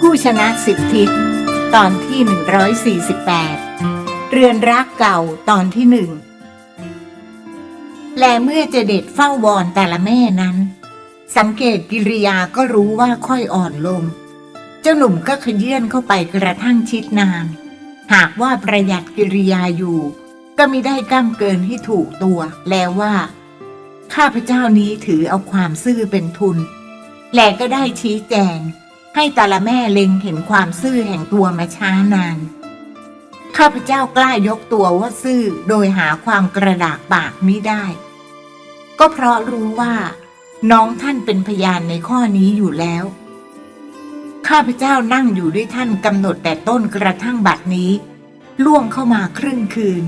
ผู้ชนะสิบทิศตอนที่ 148 เรือนรักเก่าตอนที่หนึ่ง และเมื่อเจเด็ดเฝ้าวอนแต่ละแม่นั้น สังเกตกิริยาก็รู้ว่าค่อยอ่อนลง เจ้าหนุ่มก็ขยื่นเข้าไปกระทั่งชิดนาง หากว่าประหยัดกิริยาอยู่ ก็มิได้ก้ามเกินให้ถูกตัวแล้วว่า ข้าพเจ้านี้ถือเอาความซื่อเป็นทุน และก็ได้ชี้แจง ให้แต่ละแม่เล็งเห็นความซื่อแห่งตัวมาช้านาน ข้าพเจ้ากล้ายกตัวว่าซื่อโดยหาความกระดากปากไมิได้ ก็เพราะรู้ว่า น้องท่านเป็นพยานในข้อนี้อยู่แล้ว ข้าพเจ้านั่งอยู่ด้วยท่านกำหนดแต่ต้นกระทั่งบัดนี้ ล่วงเข้ามาครึ่งคืน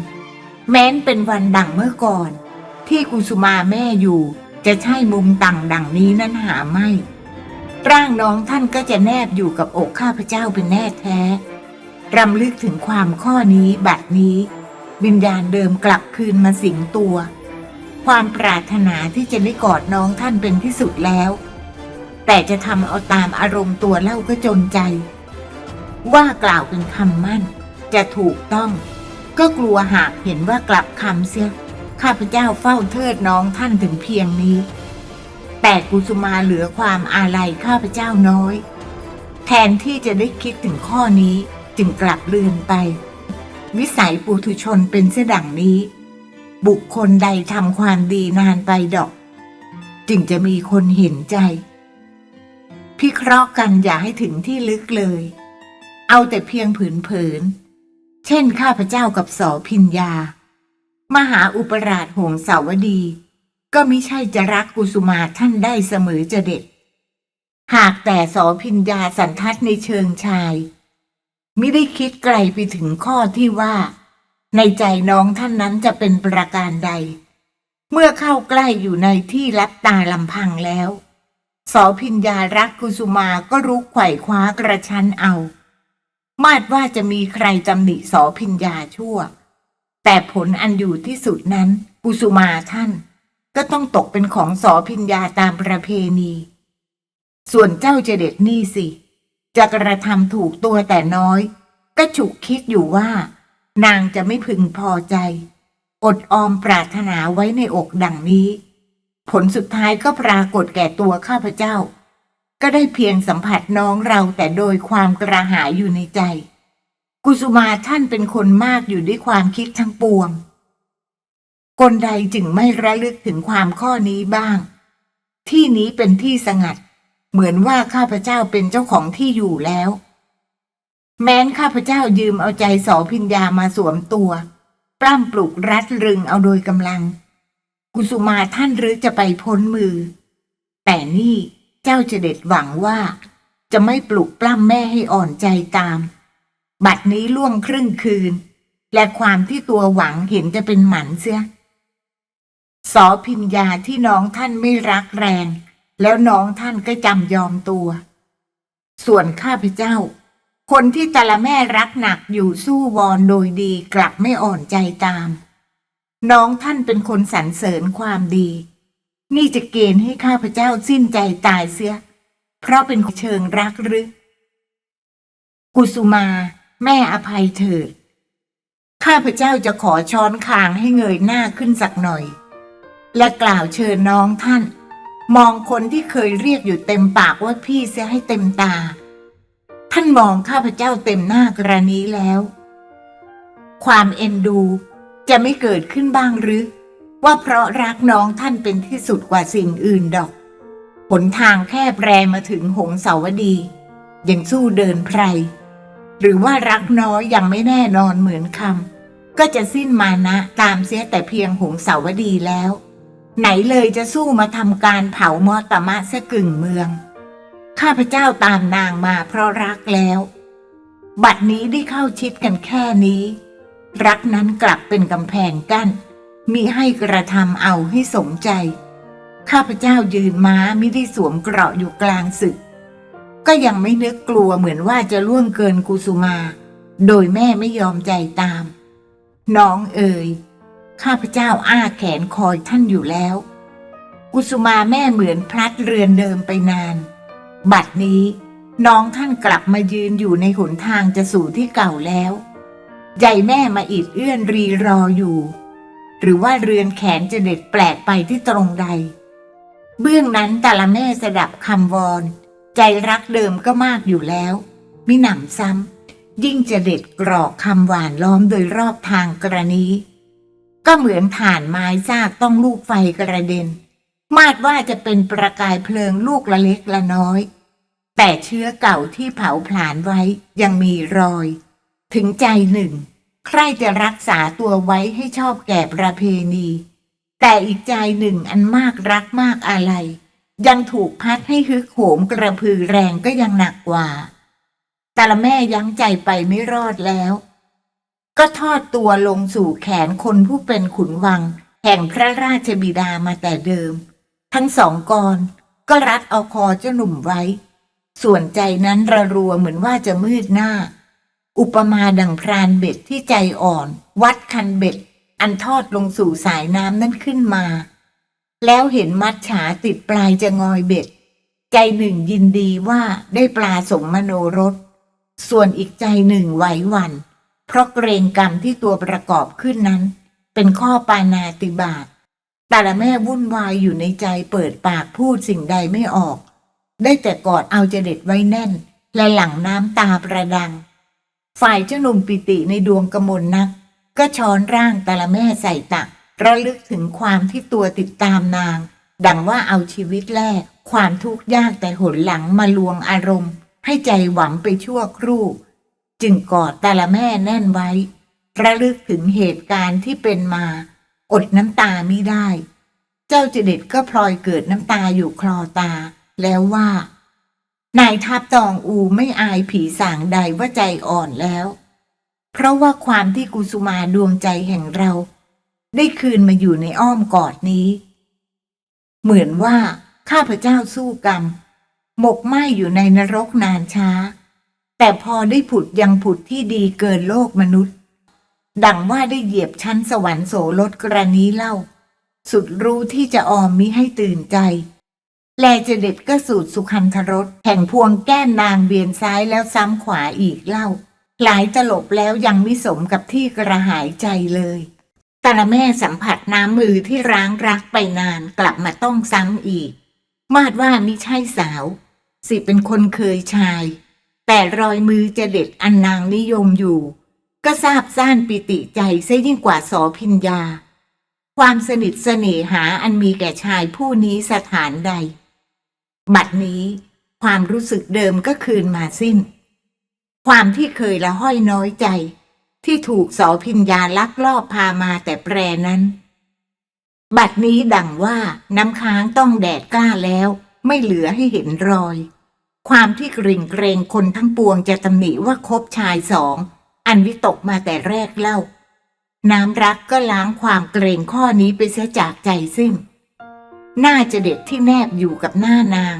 แม้นเป็นวันดังเมื่อก่อน ที่กุสุมาแม่อยู่ จะใช่มุมต่างดังนี้นั้นหาไม่ ร่างน้องท่านก็จะแนบอยู่กับอกข้าพเจ้าเป็นแน่แท้ รำลึกถึงความข้อนี้บัดนี้ วิญญาณเดิมกลับคืนมาสิงตัว ความปรารถนาที่จะได้กอดน้องท่านเป็นที่สุดแล้ว แต่จะทำเอาตามอารมณ์ตัวเล่าก็จนใจ ว่ากล่าวเป็นคำมั่น จะถูกต้อง ก็กลัวหากเห็นว่ากลับคำเสีย ข้าพเจ้าเฝ้าเทิดน้องท่านถึงเพียงนี้ แต่กุสุมาเหลือความอาลัยข้าพเจ้าน้อย แทนที่จะได้คิดถึงข้อนี้จึงกลับเลือนไป วิสัยปุถุชนเป็นเสดังนี้ บุคคลใดทำความดีนานไปดอก จึงจะมีคนเห็นใจ พิเคราะห์กันอย่าให้ถึงที่ลึกเลย เอาแต่เพียงผืนเผิน เช่นข้าพเจ้ากับสอพิญญา มหาอุปราชหงสาวดี ก็มิใช่จะรักกุสุมาท่านได้เสมอจะเด็ด หากแต่สอพิญญาสันทัดในเชิงชายมิได้คิดไกลไปถึงข้อที่ว่า ในใจน้องท่านนั้นจะเป็นประการใด เมื่อเข้าใกล้อยู่ในที่รับตาลำพังแล้วสอพิญญารักกุสุมาก็รู้ไขว่คว้ากระชั้นเอา มาดว่าจะมีใครตำหนิสอพิญญาชั่ว แต่ผลอันอยู่ที่สุดนั้นกุสุมาท่าน ก็ต้องตกเป็นของสอพิญญาตามประเพณี ส่วนเจ้าเจเด็ดนี่สิจะกระทำถูกตัวแต่น้อย ก็ฉุกคิดอยู่ว่า นางจะไม่พึงพอใจ อดออมปรารถนาไว้ในอกดังนี้ ผลสุดท้ายก็ปรากฏแก่ตัวข้าพเจ้า ก็ได้เพียงสัมผัสน้องเราแต่โดยความกระหายอยู่ในใจ กุสุมาท่านเป็นคนมากอยู่ด้วยความคิดทั้งปวง คนใดจึงไม่ระลึกถึงความข้อนี้บ้าง ที่นี้เป็นที่สงัด เหมือนว่าข้าพเจ้าเป็นเจ้าของที่อยู่แล้ว แม้นข้าพเจ้ายืมเอาใจสอพิญญามาสวมตัว ปล้ำปลุกรัดรึงเอาโดยกำลัง กุสุมาท่านหรือจะไปพ้นมือ แต่นี่เจ้าจะเด็ดหวังว่า จะไม่ปลุกปล้ำแม่ให้อ่อนใจตาม บัดนี้ล่วงครึ่งคืน และความที่ตัวหวังเห็นจะเป็นหมันเสียสอพิญญาที่น้องท่านไม่รักแรง แล้วน้องท่านก็จำยอมตัว ส่วนข้าพเจ้า คนที่ต่ละแม่รักหนักอยู่สู้วอนโดยดีกลับไม่อ่อนใจตาม น้องท่านเป็นคนสรรเสริญความดี นี่จะเกณฑ์ให้ข้าพเจ้าสิ้นใจตายเสีย เพราะเป็นเชิงรักหรือกุสุมา แม่อภัยเถิด ข้าพเจ้าจะขอช้อนคางให้เงยหน้าขึ้นสักหน่อย และกล่าวเชิญน้องท่าน มองคนที่เคยเรียกอยู่เต็มปากว่าพี่เสียให้เต็มตา ท่านมองข้าพเจ้าเต็มหน้ากรณีแล้ว ความเอ็นดูจะไม่เกิดขึ้นบ้างหรือ ว่าเพราะรักน้องท่านเป็นที่สุดกว่าสิ่งอื่นดอกหนทางแคบแรมาถึงหงสาวดี ยังสู้เดินไพร หรือว่ารักน้อยยังไม่แน่นอนเหมือนคำก็จะสิ้นมานะตามเสียแต่เพียงหงสาวดีแล้ว ไหนเลยจะสู้มาทำการเผามอตมะเสกึ่งเมือง ข้าพเจ้าตามนางมาเพราะรักแล้ว บัดนี้ได้เข้าชิดกันแค่นี้ รักนั้นกลับเป็นกำแพงกั้นมิให้กระทำเอาให้สมใจ ข้าพเจ้ายืนม้ามิได้สวมเกราะอยู่กลางศึก ก็ยังไม่นึกกลัวเหมือนว่าจะล่วงเกินกุสุมา โดยแม่ไม่ยอมใจตาม น้องเอ๋ยข้าพเจ้าอ้าแขนคอยท่านอยู่แล้ว กุสุมาแม่เหมือนพลัดเรือนเดิมไปนาน บัดนี้น้องท่านกลับมายืนอยู่ในหนทางจะสู่ที่เก่าแล้วใจแม่มาอิดเอื้อนรีรออยู่ หรือว่าเรือนแขนจะเด็ดแปลกไปที่ตรงใด เบื้องนั้นแต่ละแม่สดับคำวอน ใจรักเดิมก็มากอยู่แล้ว มิหนำซ้ำยิ่งจะเด็ดกรอกคำหวานล้อมโดยรอบทางกรณีก็เหมือนฐานไม้ซากต้องลูกไฟกระเด็น มาดว่าจะเป็นประกายเพลิงลูกละเล็กละน้อย แต่เชื้อเก่าที่เผาผลาญไว้ยังมีรอย ถึงใจหนึ่ง ใครจะรักษาตัวไว้ให้ชอบแก่ประเพณี แต่อีกใจหนึ่งอันมากรักมากอะไร ยังถูกพัดให้ฮึกโหมกระพือแรงก็ยังหนักกว่า แต่ละแม่ยั้งใจไปไม่รอดแล้ว ก็ทอดตัวลงสู่แขนคนผู้เป็นขุนวัง แห่งพระราชบิดามาแต่เดิม ทั้งสองกรก็รัดเอาคอเจ้าหนุ่มไว้ ส่วนใจนั้นระรัวเหมือนว่าจะมืดหน้า อุปมาดังพรานเบ็ดที่ใจอ่อน วัดคันเบ็ด อันทอดลงสู่สายน้ำนั้นขึ้นมา แล้วเห็นมัดฉาติดปลายจะงอยเบ็ด ใจหนึ่งยินดีว่าได้ปลาสมมโนรส ส่วนอีกใจหนึ่งไหวหวัน เพราะเกรงกรรมที่ตัวประกอบขึ้นนั้น เป็นข้อปานาติบาตแต่ละแม่วุ่นวายอยู่ในใจเปิดปากพูดสิ่งใดไม่ออก ได้แต่กอดเอาเจเด็ดไว้แน่น และหลั่งน้ำตาประดัง ฝ่ายเจ้าหนุ่มปิติในดวงกมลนัก ก็ช้อนร่างแต่ละแม่ใส่ตัก ระลึกถึงความที่ตัวติดตามนาง ดังว่าเอาชีวิตแลกความทุกข์ยากแต่หนหลังมาลวงอารมณ์ ให้ใจหวังไปชั่วครู่ จึงกอดแต่ละแม่แน่นไว้ ระลึกถึงเหตุการณ์ที่เป็นมา อดน้ำตาไม่ได้ เจ้าเจเด็ดก็พลอยเกิดน้ำตาอยู่คลอตา แล้วว่า นายทัพตองอูไม่อายผีสางใดว่าใจอ่อนแล้ว เพราะว่าความที่กุสุมาดวงใจแห่งเรา ได้คืนมาอยู่ในอ้อมกอดนี้ เหมือนว่าข้าพเจ้าสู้กรรม หมกไหมอยู่ในนรกนานช้า แต่พอได้ผุดยังผุดที่ดีเกินโลกมนุษย์ ดังว่าได้เหยียบชั้นสวรรค์โสลดกรณีเล่า สุดรู้ที่จะออมมิให้ตื่นใจ แลจะเด็ดก็สูตรสุขันธรสแห่งพวงแก้มนางเบียนซ้ายแล้วซ้ำขวาอีกเล่า หลายตลบแล้วยังไม่สมกับที่กระหายใจเลย ต่ละแม่สัมผัสน้ำมือที่ร้างรักไปนานกลับมาต้องซ้ำอีก มาดว่ามิใช่สาว สิเป็นคนเคยชาย แต่รอยมือจะเด็ดอันนางนิยมอยู่ ก็ทราบซ่านปิติใจซะยิ่งกว่าสอพิญญา ความสนิทเสน่หาอันมีแก่ชายผู้นี้สถานใด บัดนี้ความรู้สึกเดิมก็คืนมาสิ้น ความที่เคยละห้อยน้อยใจ ที่ถูกสอพิญญาลักลอบพามาแต่แปรนั้น บัดนี้ดังว่าน้ำค้างต้องแดดกล้าแล้ว ไม่เหลือให้เห็นรอย ความที่กริ่งเกรงคนทั้งปวงจะตำหนิว่าคบชายสอง อันวิตกมาแต่แรกเล่า น้ำรักก็ล้างความเกรงข้อนี้ไปเสียจากใจสิ้นน่าจะเด็ดที่แนบอยู่กับหน้านาง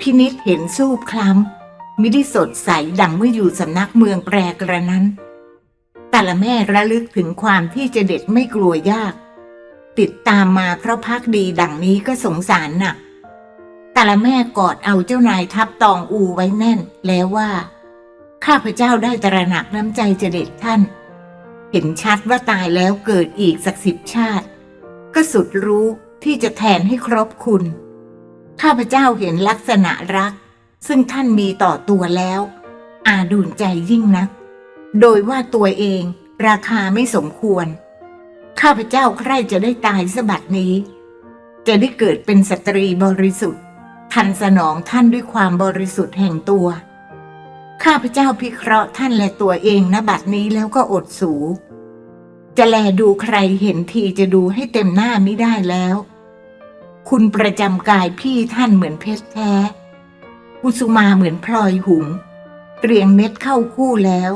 พินิษเห็นสูบคล้ำมิได้สดใสดังเมื่ออยู่สำนักเมืองแปรกระนั้น แต่ละแม่ระลึกถึงความที่จะเด็ดไม่กลัวยาก ติดตามมาเพราะพักดีดังนี้ก็สงสารหนัก แต่ละแม่กอดเอาเจ้านายทับตองอูไว้แน่นแล้วว่า ข้าพเจ้าได้ตระหนักน้ำใจจะเด็ดท่าน เห็นชัดว่าตายแล้วเกิดอีกสักสิบชาติ ก็สุดรู้ที่จะแทนให้ครบคุณ ข้าพเจ้าเห็นลักษณะรัก ซึ่งท่านมีต่อตัวแล้ว อาดูนใจยิ่งนัก โดยว่าตัวเองราคาไม่สมควร ข้าพเจ้าใคร่จะได้ตายสบัดนี้ จะได้เกิดเป็นสตรีบริสุทธิ์ ทันสนองท่านด้วยความบริสุทธิ์แห่งตัว ข้าพเจ้าพิเคราะห์ท่านและตัวเองณบัดนี้แล้วก็อดสู จะแลดูใครเห็นทีจะดูให้เต็มหน้าไม่ได้แล้ว คุณประจำกายพี่ท่านเหมือนเพชรแท้กุสุมาเหมือนพลอยหุงเรียงเม็ดเข้าคู่แล้ว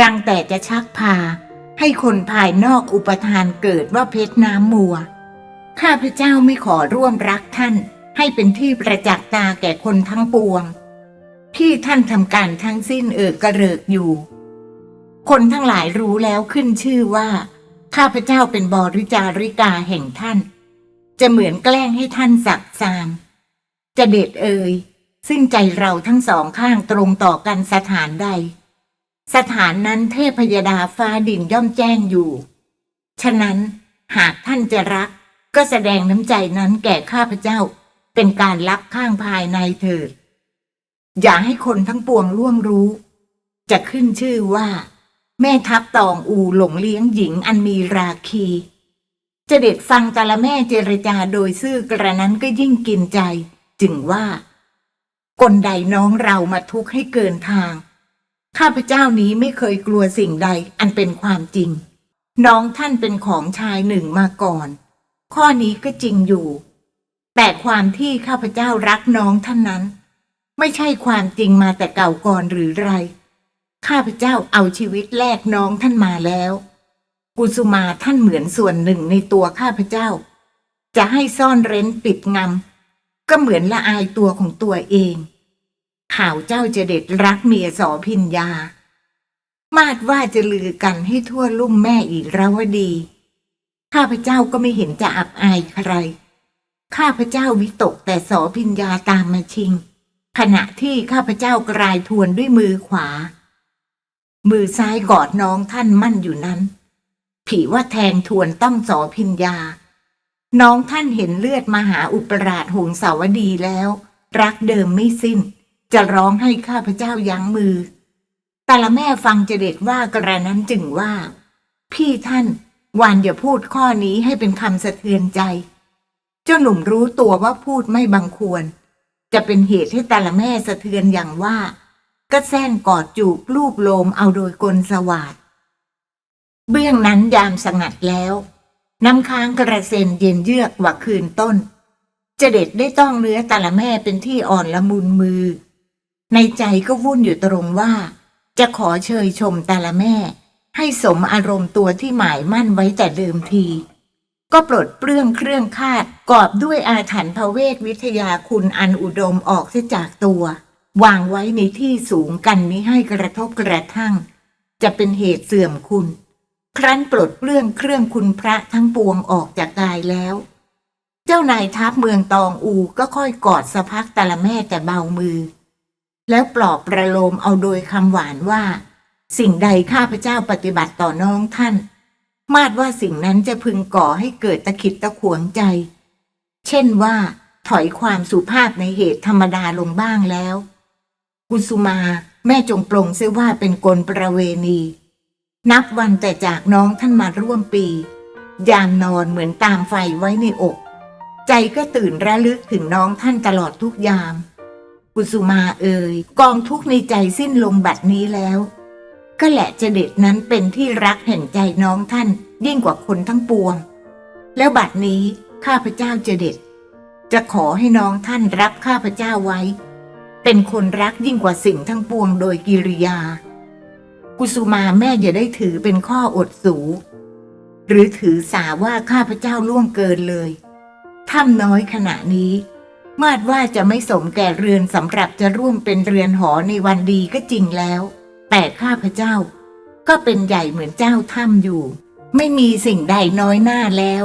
รังแต่จะชักพา ให้คนภายนอกอุปทานเกิดว่าเพชรน้ำมัว ข้าพเจ้าไม่ขอร่วมรักท่าน ให้เป็นที่ประจักษ์ตาแก่คนทั้งปวง ที่ท่านทำการทั้งสิ้นเอิกกระเริกอยู่ คนทั้งหลายรู้แล้วขึ้นชื่อว่า ข้าพเจ้าเป็นบริจาริกาแห่งท่าน จะเหมือนแกล้งให้ท่านสักซามจะเด็ดเอ่ยซึ่งใจเราทั้งสองข้างตรงต่อกันสถานใด สถานนั้นเทพยดาฟ้าดินย่อมแจ้งอยู่ ฉะนั้นหากท่านจะรักก็แสดงน้ำใจนั้นแก่ข้าพเจ้า เป็นการรักข้างภายในเถิด อย่าให้คนทั้งปวงล่วงรู้ จะขึ้นชื่อว่า แม่ทัพตองอูหลงเลี้ยงหญิงอันมีราคีจะเด็ดฟังแต่ละแม่เจรจาโดยซื่อกระนั้นก็ยิ่งกินใจ จึงว่ากลใดน้องเรามาทุกข์ให้เกินทาง ข้าพเจ้านี้ไม่เคยกลัวสิ่งใดอันเป็นความจริง น้องท่านเป็นของชายหนึ่งมาก่อน ข้อนี้ก็จริงอยู่ แต่ความที่ข้าพเจ้ารักน้องท่านนั้น ไม่ใช่ความจริงมาแต่เก่าก่อนหรือไร ข้าพเจ้าเอาชีวิตแลกน้องท่านมาแล้ว กุสุมาท่านเหมือนส่วนหนึ่งในตัวข้าพเจ้า จะให้ซ่อนเร้นปิดงำก็เหมือนละอายตัวของตัวเอง ข่าวเจ้าจะเด็ดรักเมียสอพินยามาดว่าจะลือกันให้ทั่วลุ่มแม่อีกแล้วว่าดี ข้าพเจ้าก็ไม่เห็นจะอับอายใคร ข้าพเจ้าวิตกแต่สอพินยาตามมาชิง ขณะที่ข้าพเจ้ากรายทวนด้วยมือขวา มือซ้ายกอดน้องท่านมั่นอยู่นั้น ผีว่าแทงทวนต้องสอพินยาน้องท่านเห็นเลือดมหาอุปราชหงสาวดีแล้ว รักเดิมไม่สิ้น จะร้องให้ข้าพเจ้ายั้งมือ แต่ละแม่ฟังเจเด็ดว่ากระนั้นจึงว่า พี่ท่านวานอย่าพูดข้อนี้ให้เป็นคำสะเทือนใจ เจ้าหนุ่มรู้ตัวว่าพูดไม่บังควร จะเป็นเหตุให้แต่ละแม่สะเทือนอย่างว่า ก็แซนกอดจูบลูบโลมเอาโดยกลสวาดเบื้องนั้นยามสงัดแล้ว น้ำค้างกระเซ็นเย็นเยือกกว่าคืนต้น เจเด็ดได้ต้องเนื้อแต่ละแม่เป็นที่อ่อนละมุนมือ ในใจก็วุ่นอยู่ตรงว่า จะขอเชยชมแต่ละแม่ ให้สมอารมณ์ตัวที่หมายมั่นไว้แต่เดิมที ก็ปลดเปลื้องเครื่องคาดกอบด้วยอาถรรพ์พระเวทวิทยาคุณอันอุดมออกเสียจากตัว วางไว้ในที่สูงกันมิให้กระทบกระทั่ง จะเป็นเหตุเสื่อมคุณ ครั้นปลดเปลื้องเครื่องคุณพระทั้งปวงออกจากกายแล้วเจ้านายทัพเมืองตองอูก็ค่อยกอดสะพักแต่ละแม่แต่เบามือ แล้วปลอบประโลมเอาโดยคำหวานว่า สิ่งใดข้าพเจ้าปฏิบัติต่อน้องท่าน มาดว่าสิ่งนั้นจะพึงก่อให้เกิดตะขิดตะขวงใจ เช่นว่าถอยความสุภาพในเหตุธรรมดาลงบ้างแล้ว กุสุมาแม่จงปลงเสียว่าเป็นกลประเวณี นับวันแต่จากน้องท่านมาร่วมปี ยามนอนเหมือนตามไฟไว้ในอก ใจก็ตื่นระลึกถึงน้องท่านตลอดทุกยาม กุสุมาเอ่ยกองทุกในใจสิ้นลงบัดนี้แล้ว ก็แหละเจเด็ดนั้นเป็นที่รักแห่งใจน้องท่านยิ่งกว่าคนทั้งปวง แล้วบัดนี้ข้าพเจ้าเจเด็ดจะขอให้น้องท่านรับข้าพเจ้าไว้ เป็นคนรักยิ่งกว่าสิ่งทั้งปวงโดยกิริยา กุสุมาแม่อย่าได้ถือเป็นข้ออดสูหรือถือสาว่าข้าพเจ้าล่วงเกินเลยถ้ำน้อยขณะนี้ มาดว่าจะไม่สมแก่เรือนสำหรับจะร่วมเป็นเรือนหอในวันดีก็จริงแล้ว แต่ข้าพเจ้า ก็เป็นใหญ่เหมือนเจ้าถ้ำอยู่ ไม่มีสิ่งใดน้อยหน้าแล้ว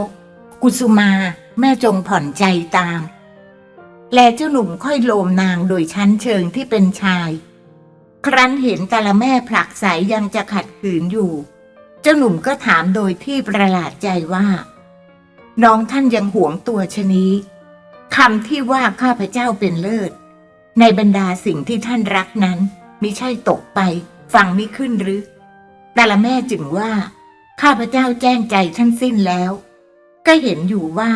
กุสุมาแม่จงผ่อนใจตาม แลเจ้าหนุ่มค่อยโลมนางโดยชั้นเชิงที่เป็นชาย ครั้นเห็นต่ละแม่ผลักใสยังจะขัดขืนอยู่ เจ้าหนุ่มก็ถามโดยที่ประหลาดใจว่า น้องท่านยังหวงตัวชนี้ คำที่ว่าข้าพเจ้าเป็นเลิศ ในบรรดาสิ่งที่ท่านรักนั้นมิใช่ตกไปฟังไม่ขึ้นหรือ แต่ละแม่จึงว่า ข้าพเจ้าแจ้งใจท่านสิ้นแล้ว ก็เห็นอยู่ว่า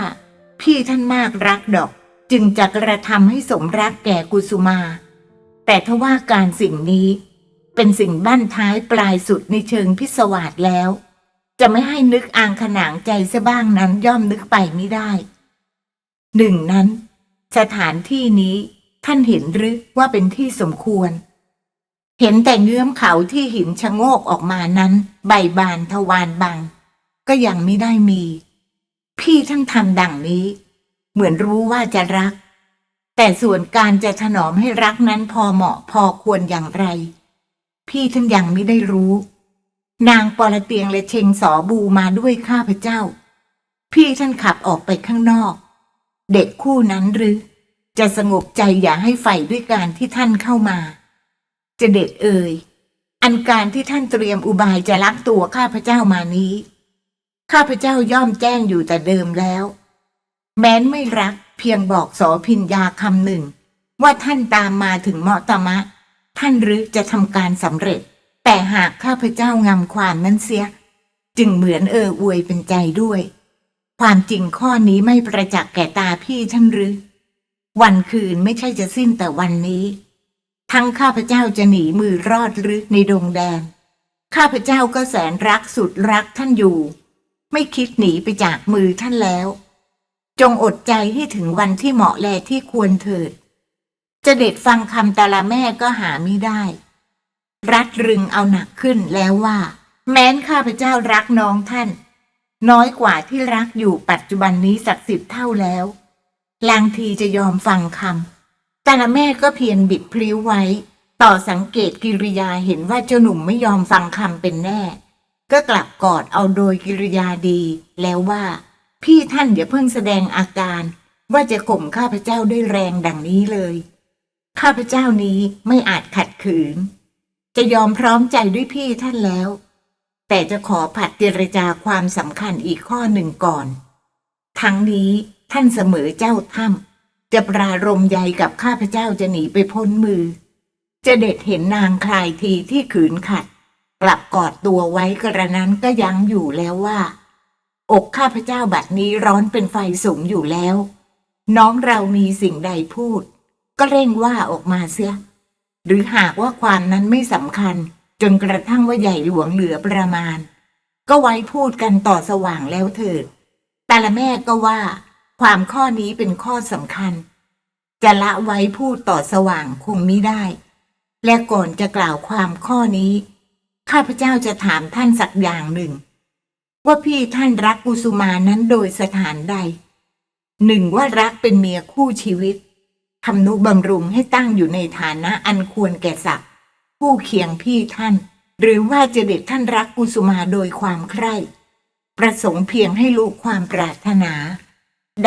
พี่ท่านมากรักดอก จึงจะกระทำให้สมรักแก่กุสุมา แต่ถ้าว่าการสิ่งนี้ เป็นสิ่งบั้นท้ายปลายสุดในเชิงพิศวาสแล้ว จะไม่ให้นึกอ่างขนางใจซะบ้างนั้นย่อมนึกไปไม่ได้ หนึ่งนั้น สถานที่นี้ท่านเห็นหรือว่าเป็นที่สมควร เห็นแต่เงื้อมเขาที่หินชะโงกออกมานั้น ใบบานทวารบังก็ยังไม่ได้มี พี่ท่านทำดังนี้ เหมือนรู้ว่าจะรัก แต่ส่วนการจะถนอมให้รักนั้นพอเหมาะพอควรอย่างไร พี่ท่านยังไม่ได้รู้ นางปอลเตียงและเชงสอบูมาด้วยข้าพเจ้า พี่ท่านขับออกไปข้างนอก เด็กคู่นั้นหรือ จะสงบใจอย่าให้ใฝ่ด้วยการที่ท่านเข้ามา จะเด็ดเอ่ยอันการที่ท่านเตรียมอุบายจะลักตัวข้าพเจ้ามานี้ ข้าพเจ้าย่อมแจ้งอยู่แต่เดิมแล้ว แม้นไม่รักเพียงบอกสอพิญญาคำหนึ่ง ว่าท่านตามมาถึงเมาะตมะ ท่านหรือจะทำการสำเร็จ แต่หากข้าพเจ้างำความนั้นเสีย จึงเหมือนเอออวยเป็นใจด้วย ความจริงข้อนี้ไม่ประจักษ์แก่ตาพี่ท่านหรือ วันคืนไม่ใช่จะสิ้นแต่วันนี้ ทั้งข้าพเจ้าจะหนีมือรอดหรือในดงแดน ข้าพเจ้าก็แสนรักสุดรักท่านอยู่ ไม่คิดหนีไปจากมือท่านแล้ว จงอดใจให้ถึงวันที่เหมาะแลที่ควรเถิด จะเด็ดฟังคำต่ละแม่ก็หาไม่ได้ รัดรึงเอาหนักขึ้นแล้วว่า แม้นข้าพเจ้ารักน้องท่าน น้อยกว่าที่รักอยู่ปัจจุบันนี้สักสิบเท่าแล้วลางทีจะยอมฟังคำแต่ละแม่ก็เพียงบิดพลิ้วไว้ ต่อสังเกตกิริยาเห็นว่าเจ้าหนุ่มไม่ยอมฟังคำเป็นแน่ ก็กลับกอดเอาโดยกิริยาดี แล้วว่า พี่ท่านอย่าเพิ่งแสดงอาการ ว่าจะข่มข้าพเจ้าด้วยแรงดังนี้เลย ข้าพเจ้านี้ไม่อาจขัดขืน จะยอมพร้อมใจด้วยพี่ท่านแล้ว แต่จะขอผัดเจรจาความสำคัญอีกข้อหนึ่งก่อน ทั้งนี้ท่านเสมอเจ้าถ้ำจะปรารมใยกับข้าพเจ้าจะหนีไปพ้นมือ จะเด็ดเห็นนางคลายทีที่ขืนขัด กลับกอดตัวไว้กระนั้นก็ยั้งอยู่แล้วว่า อกข้าพเจ้าบัดนี้ร้อนเป็นไฟสูงอยู่แล้ว น้องเรามีสิ่งใดพูด ก็เร่งว่าออกมาเสีย หรือหากว่าความนั้นไม่สำคัญ จนกระทั่งว่าใหญ่หลวงเหลือประมาณ ก็ไว้พูดกันต่อสว่างแล้วเถิด แต่ละแม่ก็ว่า ความข้อนี้เป็นข้อสำคัญ จะละไว้พูดต่อสว่างคงมิได้ และก่อนจะกล่าวความข้อนี้ ข้าพเจ้าจะถามท่านสักอย่างหนึ่ง ว่าพี่ท่านรักกุสุมานั้นโดยสถานใดหนึ่งว่ารักเป็นเมียคู่ชีวิตทำนุบำรุงให้ตั้งอยู่ในฐานะอันควรแก่ศักดิ์ ผู้เคียงพี่ท่าน หรือว่าจะเด็ดท่านรักกุสุมาโดยความใคร่ ประสงค์เพียงให้ลูกความปรารถนา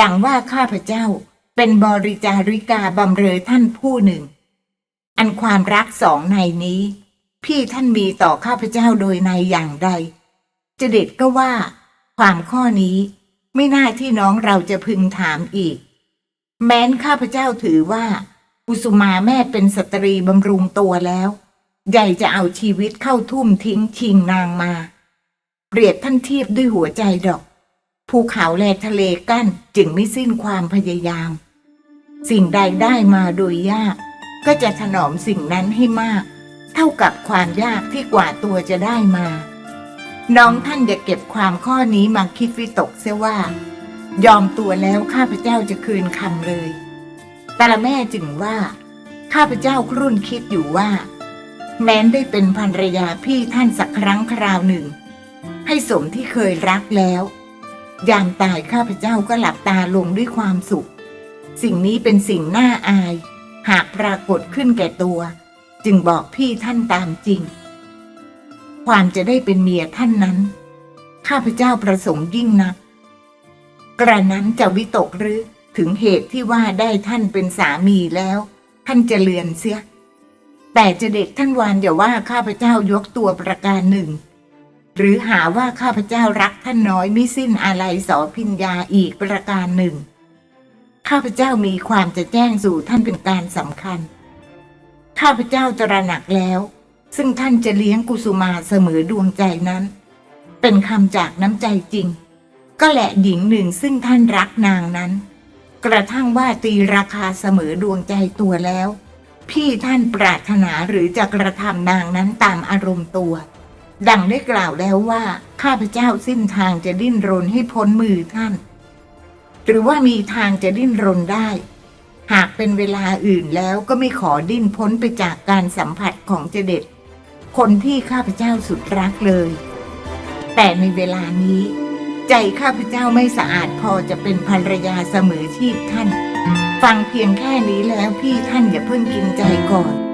ดังว่าข้าพเจ้าเป็นบริจาริกาบำเรอท่านผู้หนึ่ง อันความรักสองในนี้ พี่ท่านมีต่อข้าพเจ้าโดยในอย่างใดจะเด็ดก็ว่า ความข้อนี้ไม่น่าที่น้องเราจะพึงถามอีก แม้นข้าพเจ้าถือว่ากุสุมาแม่เป็นสตรีบำรุงตัวแล้ว ใหญ่จะเอาชีวิตเข้าทุ่มทิ้งชิงนางมา เปรียบท่านเทียบด้วยหัวใจดอก ภูเขาแลทะเลกั้นจึงไม่สิ้นความพยายาม สิ่งใดได้มาโดยยาก ก็จะถนอมสิ่งนั้นให้มาก เท่ากับความยากที่กว่าตัวจะได้มา น้องท่านอย่าเก็บความข้อนี้มาคิดวิตกเสียว่า ยอมตัวแล้วข้าพเจ้าจะคืนคำเลย แต่ละแม่จึงว่า ข้าพเจ้าครุ่นคิดอยู่ว่า แม้นได้เป็นภรรยาพี่ท่านสักครั้งคราวหนึ่ง ให้สมที่เคยรักแล้วยามตายข้าพเจ้าก็หลับตาลงด้วยความสุข สิ่งนี้เป็นสิ่งน่าอาย หากปรากฏขึ้นแก่ตัว จึงบอกพี่ท่านตามจริง ความจะได้เป็นเมียท่านนั้น ข้าพเจ้าประสงค์ยิ่งนัก กระนั้นจะวิตกหรือถึงเหตุที่ว่าได้ท่านเป็นสามีแล้ว ท่านจะเลือนเสีย แต่จะเด็กท่านวานอย่าว่าข้าพเจ้ายกตัวประการหนึ่ง หรือหาว่าข้าพเจ้ารักท่านน้อยไม่สิ้นอะไรสอพิญญาอีกประการหนึ่ง ข้าพเจ้ามีความจะแจ้งสู่ท่านเป็นการสำคัญ ข้าพเจ้าตระหนักแล้ว ซึ่งท่านจะเลี้ยงกุสุมาเสมอดวงใจนั้น เป็นคำจากน้ำใจจริง ก็แหละหญิงหนึ่งซึ่งท่านรักนางนั้น กระทั่งว่าตีราคาเสมอดวงใจตัวแล้ว พี่ท่านปรารถนาหรือจะกระทำนางนั้นตามอารมณ์ตัว ดังได้กล่าวแล้วว่า ข้าพเจ้าสิ้นทางจะดิ้นรนให้พ้นมือท่าน หรือว่ามีทางจะดิ้นรนได้ หากเป็นเวลาอื่นแล้วก็ไม่ขอดิ้นพ้นไปจากการสัมผัสของเจเด็ดคนที่ข้าพเจ้าสุดรักเลย แต่ในเวลานี้ ใจข้าพเจ้าไม่สะอาดพอจะเป็นภรรยาเสมอชีพท่าน ฟังเพียงแค่นี้แล้วพี่ท่านอย่าเพิ่งกินใจก่อน